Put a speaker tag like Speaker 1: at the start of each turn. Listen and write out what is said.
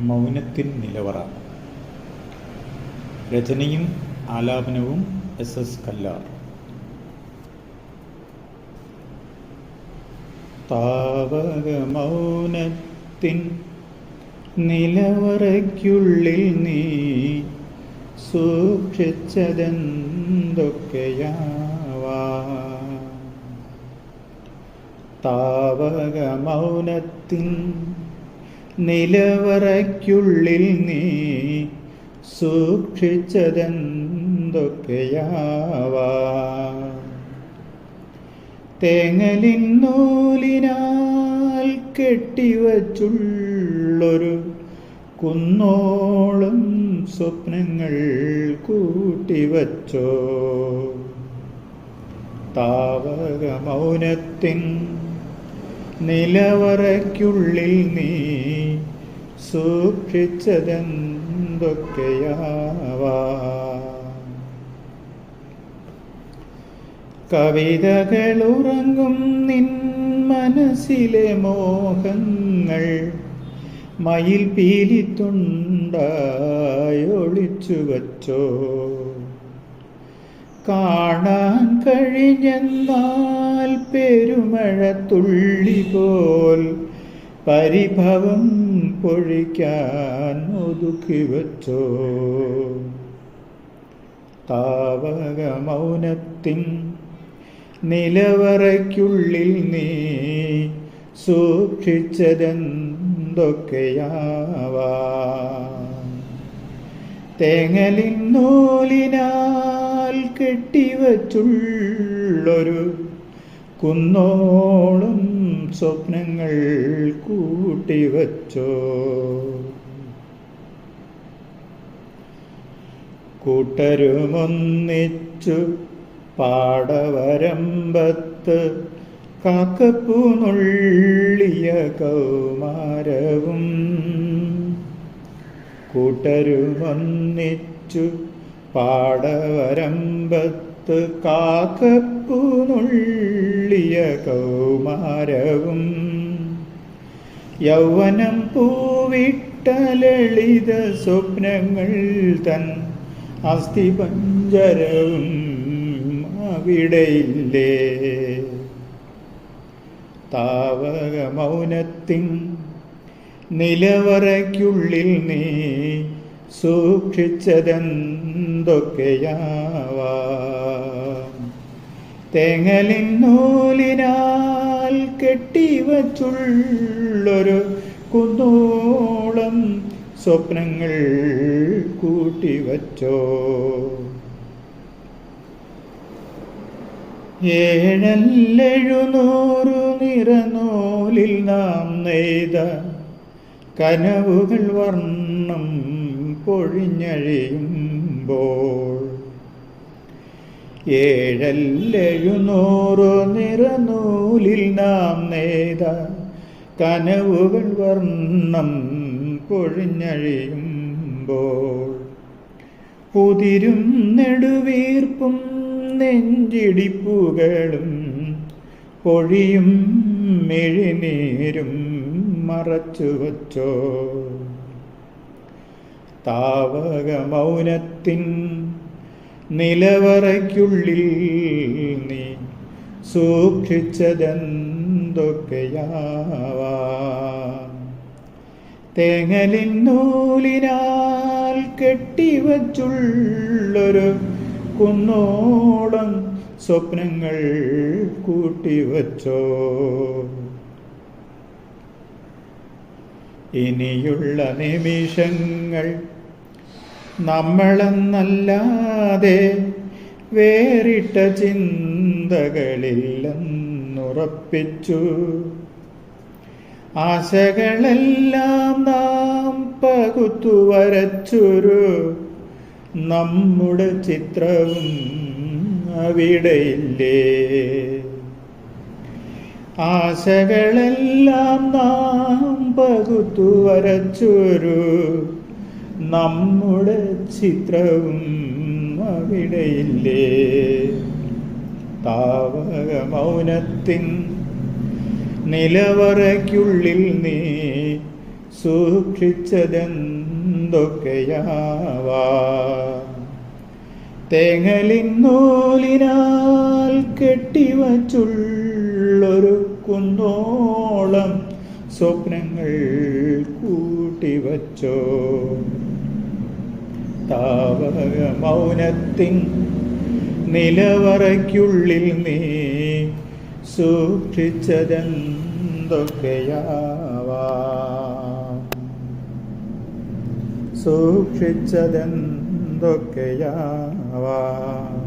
Speaker 1: മൗനത്തിൻ നിലവറ. രചനയും ആലാപനവും എസ് എസ് കല്ലാർ. താവക മൗനത്തിൻ നിലവറയ്ക്കുള്ളിൽ നീ സൂക്ഷിച്ചതെന്തൊക്കെയാവാ? താവക മൗനത്തിൻ നിലവറയ്ക്കുള്ളിൽ നീ സൂക്ഷിച്ചതെന്തൊക്കെയാവാ? തേങ്ങലിൻ നൂലിനാൽ കെട്ടിവച്ചുള്ളൊരു കുന്നോളം സ്വപ്നങ്ങൾ കൂട്ടിവച്ചോ? താവക മൗനത്തിൻ നിലവറയ്ക്കുള്ളിൽ നീ സൂക്ഷിച്ചതെന്തൊക്കെയാവാ. കവിതകളുറങ്ങും നിൻ മനസ്സിലെ മോഹങ്ങൾ മയിൽ പീലിത്തുണ്ടായൊളിച്ചു വച്ചോ. കാണാൻ കഴിഞ്ഞെന്നാൽ പെരുമഴ തുള്ളി പോൽ പരിഭവം പൊഴിക്കാൻ ഒതുക്കി വച്ചോ. താവക മൗനത്തിൻ നിലവറയ്ക്കുള്ളിൽ നീ സൂക്ഷിച്ചതെന്തൊക്കെയാവാ. തേങ്ങലിൻ നൂലിനാൽ കെട്ടിവച്ചുള്ളൊരു കുന്നോളം സ്വപ്നങ്ങൾ കൂട്ടിവച്ചോ കൂട്ടരുമൊന്നിച്ചു പാടവരമ്പത്ത് കാക്കപ്പൂനുള്ളിയ കൗമാരവും. കൂട്ടരുമൊന്നിച്ചു പാടവരമ്പത്ത് കാക്കപ്പൂനുള്ളിയ കൗമാരവും യൗവനം പൂവിട്ട ലളിത സ്വപ്നങ്ങൾ തൻ അസ്ഥിപഞ്ചരവും അവിടെയില്ലേ? താവക മൗനത്തിൻ നിലവറയ്ക്കുള്ളിൽ നീ സൂക്ഷിച്ചതെന്തൊക്കെയാവാ? തേങ്ങലിൻ നൂലിനാൽ കെട്ടിവച്ചുള്ളൊരു കുന്നോളം സ്വപ്നങ്ങൾ കൂട്ടിവച്ചോ? ഏഴല്ലെഴുന്നൂറു നിറനൂലിൽ നാം നെയ്ത കനവുകൾ വർണം പൊഴിഞ്ഞഴിയുമ്പോൾ ഏഴല്ലെഴുന്നൂറു നിറനൂലിൽ നാം നേത കനവുകൾ വർണം പൊഴിഞ്ഞഴിയുമ്പോൾ പുതിരും നെടുവീർപ്പും നെഞ്ചിടിപ്പുകളും പൊഴിയും മെഴിനീരും മറച്ചു വച്ചോ. താവക മൗനത്തിൻ നിലവറയ്ക്കുള്ളിൽ നീ സൂക്ഷിച്ചതെന്തൊക്കെയാവാ? തേങ്ങലിൻ നൂലിനാൽ കെട്ടിവച്ചുള്ളൊരു കുന്നോളം സ്വപ്നങ്ങൾ കൂട്ടിവച്ചോ? ഇനിയുള്ള നിമിഷങ്ങൾ നമ്മളെന്നല്ലാതെ വേറിട്ട ചിന്തകളില്ലെന്നുറപ്പിച്ചു. ആശകളെല്ലാം നാം പകുത്തു വരച്ചൊരു നമ്മുടെ ചിത്രവും അവിടെയില്ലേ? ആശകളെല്ലാം നാം പകുത്തു വരച്ചൊരു നമ്മുടെ ചിത്രവും അവിടെയില്ലേ? താവക മൗനത്തിൻ നിലവറയ്ക്കുള്ളിൽ നീ സൂക്ഷിച്ചതെന്തൊക്കെയാവാ? തേങ്ങലിൻ നൂലിനാൽ കെട്ടിവച്ചുള്ളൊരു കുന്നോളം സ്വപ്നങ്ങൾ കൂട്ടിവച്ചോ? മൗനത്തിൻ നിലവറയ്ക്കുള്ളിൽ നീ സൂക്ഷിച്ചതെന്തൊക്കെയാവാ? സൂക്ഷിച്ചതെന്തൊക്കെയാവാ?